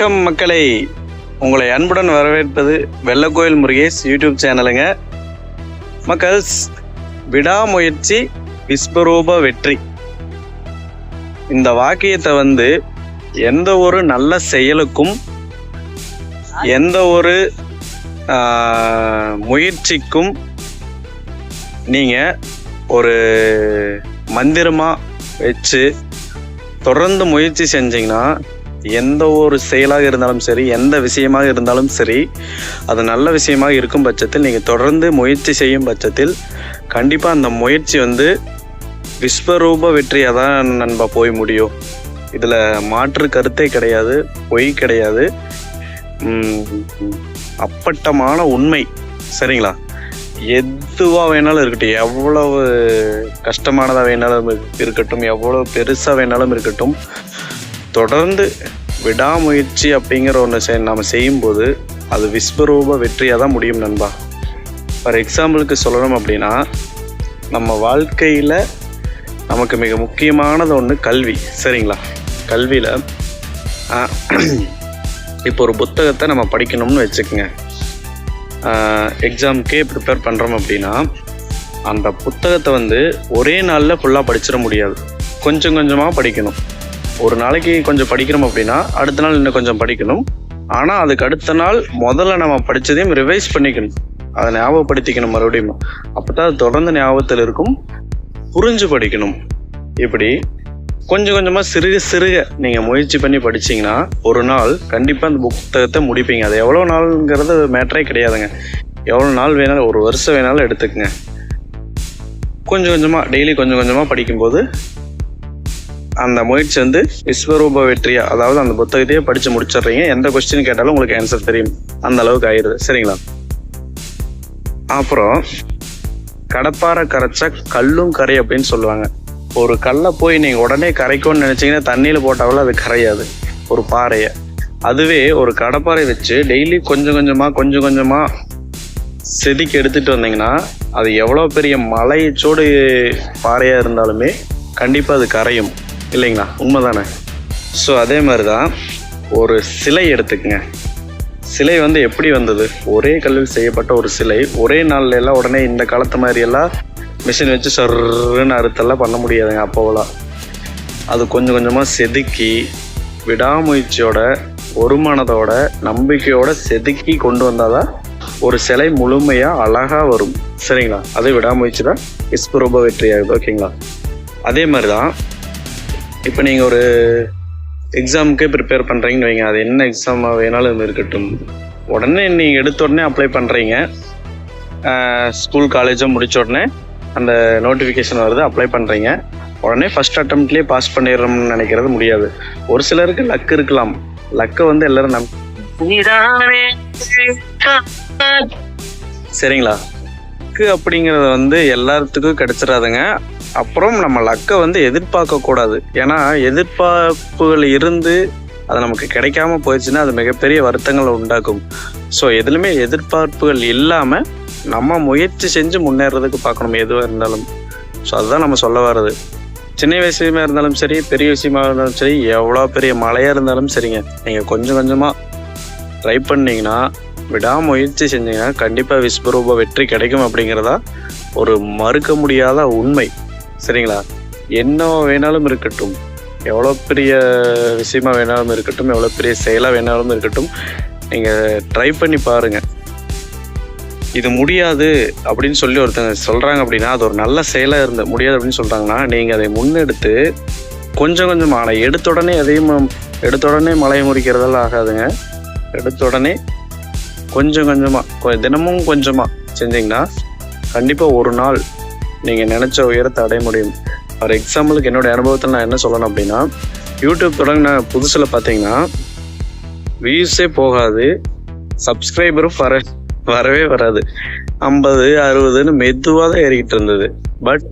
வணக்கம் மக்களை. உங்களை அன்புடன் வரவேற்பது வெள்ளக்கோயில் முருகேஷ் யூடியூப் சேனலுங்க. மக்கள்ஸ் விடாமுயற்சி விஸ்வரூப வெற்றி. இந்த வாக்கியத்தை வந்து எந்த ஒரு நல்ல செயலுக்கும் எந்த ஒரு முயற்சிக்கும் நீங்கள் ஒரு மந்திரமாக வச்சு தொடர்ந்து முயற்சி செஞ்சீங்கன்னா எந்த ஒரு செயலாக இருந்தாலும் சரி எந்த விஷயமாக இருந்தாலும் சரி அது நல்ல விஷயமாக இருக்கும் பட்சத்தில் நீங்கள் தொடர்ந்து முயற்சி செய்யும் பட்சத்தில் கண்டிப்பாக அந்த முயற்சி வந்து விஸ்வரூப வெற்றியாக தான் நண்பா போய் முடியும். இதில் மாற்று கருத்தே கிடையாது பொய் கிடையாது. அப்பட்டமான உண்மை சரிங்களா? எதுவாக வேணாலும் இருக்கட்டும் எவ்வளவு கஷ்டமானதாக வேணாலும் இருக்கட்டும் எவ்வளவு பெருசாக வேணாலும் இருக்கட்டும் தொடர்ந்து விடாமுயற்சி அப்படிங்கிற ஒன்று செய் நாம் செய்யும்போது அது விஸ்வரூப வெற்றியாக தான் முடியும் நண்பா. ஃபார் எக்ஸாம்பிளுக்கு சொல்லணும் அப்படின்னா நம்ம வாழ்க்கையில் நமக்கு மிக முக்கியமானது ஒன்று கல்வி. சரிங்களா? கல்வியில் இப்போ ஒரு புத்தகத்தை நம்ம படிக்கணும்னு வச்சுக்கோங்க. எக்ஸாமுக்கே ப்ரிப்பேர் பண்ணுறோம் அப்படின்னா அந்த புத்தகத்தை வந்து ஒரே நாளில் ஃபுல்லாக படிச்சிட முடியாது. கொஞ்சம் கொஞ்சமாக படிக்கணும். ஒரு நாளைக்கு கொஞ்சம் படிக்கிறோம் அப்படின்னா அடுத்த நாள் இன்னும் கொஞ்சம் படிக்கணும். ஆனால் அதுக்கு அடுத்த நாள் முதல்ல நம்ம படித்ததையும் ரிவைஸ் பண்ணிக்கணும். அதை ஞாபகப்படுத்திக்கணும் மறுபடியும். அப்போ தான் அது தொடர்ந்து ஞாபகத்தில் இருக்கும். புரிஞ்சு படிக்கணும். இப்படி கொஞ்சம் கொஞ்சமாக சிறுக சிறுக நீங்கள் முயற்சி பண்ணி படிச்சீங்கன்னா ஒரு நாள் கண்டிப்பாக அந்த புத்தகத்தை முடிப்பீங்க. அது எவ்வளோ நாளுங்கிறது மேட்டரே கிடையாதுங்க. எவ்வளோ நாள் வேணாலும் ஒரு வருஷம் வேணாலும் எடுத்துக்கங்க. கொஞ்சம் கொஞ்சமாக டெய்லி கொஞ்சம் கொஞ்சமாக படிக்கும்போது அந்த முயற்சி வந்து விஸ்வரூப வெற்றியா? அதாவது அந்த புத்தகத்தையே படித்து முடிச்சிடுறீங்க. எந்த கொஸ்டின் கேட்டாலும் உங்களுக்கு ஆன்சர் தெரியும். அந்த அளவுக்கு ஆயிடுது சரிங்களா? அப்புறம் கடப்பாறை கரைச்சா கல்லும் கரை அப்படின்னு சொல்லுவாங்க. ஒரு கல்லை போய் நீங்கள் உடனே கரைக்கும்னு நினச்சிங்கன்னா தண்ணியில் போட்டாவில் அது கரையாது. ஒரு பாறையை. அதுவே ஒரு கடப்பாறை வச்சு டெய்லி கொஞ்சம் கொஞ்சமாக கொஞ்சம் கொஞ்சமாக செதுக்கி எடுத்துகிட்டு வந்தீங்கன்னா அது எவ்வளோ பெரிய மலைச்சோடு பாறையாக இருந்தாலுமே கண்டிப்பாக அது கரையும். இல்லைங்களா? உண்மை தானே ஸோ அதே மாதிரி தான் ஒரு சிலை எடுத்துக்கங்க. சிலை வந்து எப்படி வந்தது? ஒரே கல்லில் செய்யப்பட்ட ஒரு சிலை ஒரே நாள்ல எல்லாம் உடனே இந்த காலத்து மாதிரி எல்லாம் மிஷின் வச்சு சர்ன்னு அறுத்தெல்லாம் பண்ண முடியாதுங்க அப்போவெல்லாம். அது கொஞ்சம் கொஞ்சமாக செதுக்கி விடாமுயற்சியோட ஒருமானதோட நம்பிக்கையோட செதுக்கி கொண்டு வந்தால் தான் ஒரு சிலை முழுமையாக அழகாக வரும். சரிங்களா? அது விடாமுயற்சி தான் விஸ்வரூப வெற்றி ஆகுது ஓகேங்களா? அதே மாதிரி தான் இப்போ நீங்கள் ஒரு எக்ஸாமுக்கே ப்ரிப்பேர் பண்ணுறீங்கன்னு வைங்க. அது என்ன எக்ஸாமாக வேணாலும் இருக்கட்டும். உடனே நீங்கள் எடுத்த உடனே அப்ளை பண்ணுறீங்க ஸ்கூல் காலேஜும் முடிச்ச உடனே அந்த நோட்டிஃபிகேஷன் வருது அப்ளை பண்ணுறீங்க உடனே ஃபஸ்ட் அட்டம்ப்ட்லேயே பாஸ் பண்ணிடுறோம்னு நினைக்கிறது முடியாது. ஒரு சிலருக்கு லக் இருக்கலாம். லக்கை வந்து எல்லாரும் நம் சரிங்களா? லக்கு அப்படிங்கிறது வந்து எல்லாத்துக்கும் கிடைச்சிடாதுங்க. அப்புறம் நம்ம லக்கை வந்து எதிர்பார்க்க கூடாது. ஏன்னா எதிர்பார்ப்புகள் இருந்து அது நமக்கு கிடைக்காம போயிடுச்சுன்னா அது மிகப்பெரிய வருத்தங்களை உண்டாக்கும். ஸோ எதுலையுமே எதிர்பார்ப்புகள் இல்லாமல் நம்ம முயற்சி செஞ்சு முன்னேறதுக்கு பார்க்கணும் எதுவாக இருந்தாலும். ஸோ அதுதான் நம்ம சொல்ல வர்றது. சின்ன விஷயமா இருந்தாலும் சரி பெரிய விஷயமா இருந்தாலும் சரி எவ்வளோ பெரிய மழையாக இருந்தாலும் சரிங்க. நீங்கள் கொஞ்சம் கொஞ்சமாக ட்ரை பண்ணீங்கன்னா விடாமுயற்சி செஞ்சீங்கன்னா கண்டிப்பாக விஸ்வரூப வெற்றி கிடைக்கும் அப்படிங்கிறதா ஒரு மறுக்க முடியாத உண்மை. சரிங்களா? என்ன வேணாலும் இருக்கட்டும். எவ்வளோ பெரிய விஷயமா வேணாலும் இருக்கட்டும் எவ்வளோ பெரிய செயலாக வேணாலும் இருக்கட்டும் நீங்கள் ட்ரை பண்ணி பாருங்கள் இது முடியாது அப்படின்னு சொல்லி ஒருத்தங்க சொல்கிறாங்க அப்படின்னா அது ஒரு நல்ல செயலாக இருந்த முடியாது அப்படின்னு சொல்கிறாங்கன்னா நீங்கள் அதை முன்னெடுத்து கொஞ்சம் கொஞ்சமாக ஆனால் எடுத்த உடனே எதையும் எடுத்த உடனே மலையை முறிக்கிறதெல்லாம் ஆகாதுங்க. எடுத்த உடனே கொஞ்சம் கொஞ்சமாக தினமும் கொஞ்சமாக செஞ்சிங்கன்னா கண்டிப்பாக ஒரு நாள் நீங்கள் நினச்ச உயரத்தை அடைய முடியும். ஃபார் எக்ஸாம்பிளுக்கு என்னோடய அனுபவத்தில் நான் என்ன சொல்லணும் அப்படின்னா யூடியூப் தொடங்கின புதுசில் பார்த்தீங்கன்னா வியூஸே போகாது சப்ஸ்கிரைபரும் வர வரவே வராது. ஐம்பது அறுபதுன்னு மெதுவாக தான் ஏறிக்கிட்டு இருந்தது. பட்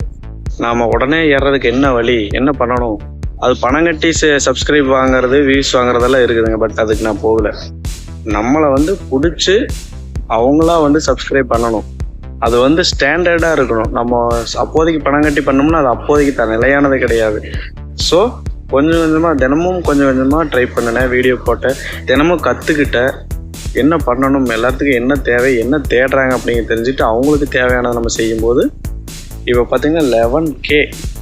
நாம் உடனே ஏறுறதுக்கு என்ன வழி என்ன பண்ணணும்? அது பணம் கட்டி சப்ஸ்கிரைப் வாங்குறது வியூஸ் வாங்குறதெல்லாம் இருக்குதுங்க. பட் அதுக்கு நான் போகல. நம்மளை வந்து பிடிச்சி அவங்களா வந்து சப்ஸ்கிரைப் பண்ணணும். அது வந்து ஸ்டாண்டர்டாக இருக்கணும். நம்ம அப்போதைக்கு பணம் கட்டி பண்ணோம்னா அது அப்போதைக்கு தான் நிலையானது கிடையாது. ஸோ கொஞ்சம் கொஞ்சமாக தினமும் கொஞ்சம் கொஞ்சமாக ட்ரை பண்ணினேன் வீடியோ போட்டேன். தினமும் கற்றுக்கிட்டேன் என்ன பண்ணணும் எல்லாத்துக்கும் என்ன தேவை என்ன தேடுறாங்க அப்படிங்கிறத தெரிஞ்சுட்டு அவங்களுக்கு தேவையானதை நம்ம செய்யும்போது இப்போ பார்த்தீங்கன்னா eleven K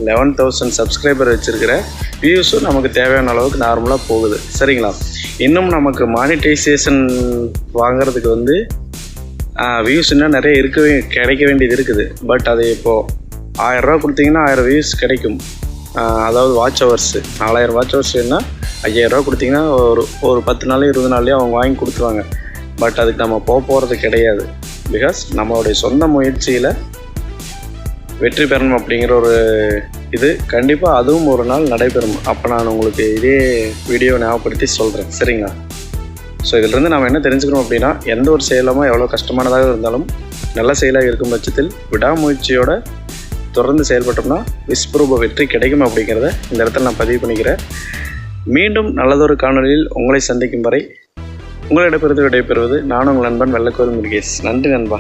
eleven thousand subscriber வச்சுருக்கிற வியூஸும் நமக்கு தேவையான அளவுக்கு நார்மலாக போகுது. சரிங்களா? இன்னும் நமக்கு மானிட்டைசேஷன் வாங்குறதுக்கு வந்து வியூஸ் இன்னும் நிறைய இருக்கவே கிடைக்க வேண்டியது இருக்குது. பட் அது இப்போது ஆயிரரூவா கொடுத்தீங்கன்னா ஆயிரம் வியூஸ் கிடைக்கும். அதாவது வாட்ச் ஹவர்ஸு நாலாயிரம் வாட்ச் ஹவர்ஸ் ஹவர்ஸ்னா ஐயாயிரரூவா கொடுத்தீங்கன்னா ஒரு ஒரு பத்து நாள் இருபது நாள்லேயே அவங்க வாங்கி கொடுத்துருவாங்க. பட் அதுக்கு நம்ம போக போகிறது கிடையாது. பிகாஸ் நம்மளுடைய சொந்த முயற்சியில் வெற்றி பெறணும் அப்படிங்கிற ஒரு இது கண்டிப்பாக அதுவும் ஒரு நாள் நடைபெறும். அப்போ நான் உங்களுக்கு இதே வீடியோ ஞாபகப்படுத்தி சொல்கிறேன் சரிங்களா? ஸோ இதிலிருந்து நம்ம என்ன தெரிஞ்சுக்கணும் அப்படின்னா எந்த ஒரு செயலுமோ எவ்வளோ கஷ்டமானதாக இருந்தாலும் நல்ல செயலாக இருக்கும் பட்சத்தில் விடாமுயற்சியோட தொடர்ந்து செயல்பட்டோம்னா விஸ்வரூப வெற்றி கிடைக்கும் அப்படிங்கிறத இந்த இடத்துல நான் பதிவு பண்ணிக்கிறேன். மீண்டும் நல்லதொரு காணொலியில் உங்களை சந்திக்கும் வரை உங்களிடமிருந்து விடைபெறுவது நான் உங்கள் நண்பன் வெள்ளக்கோவில் முருகேஷ். நன்றி நண்பா.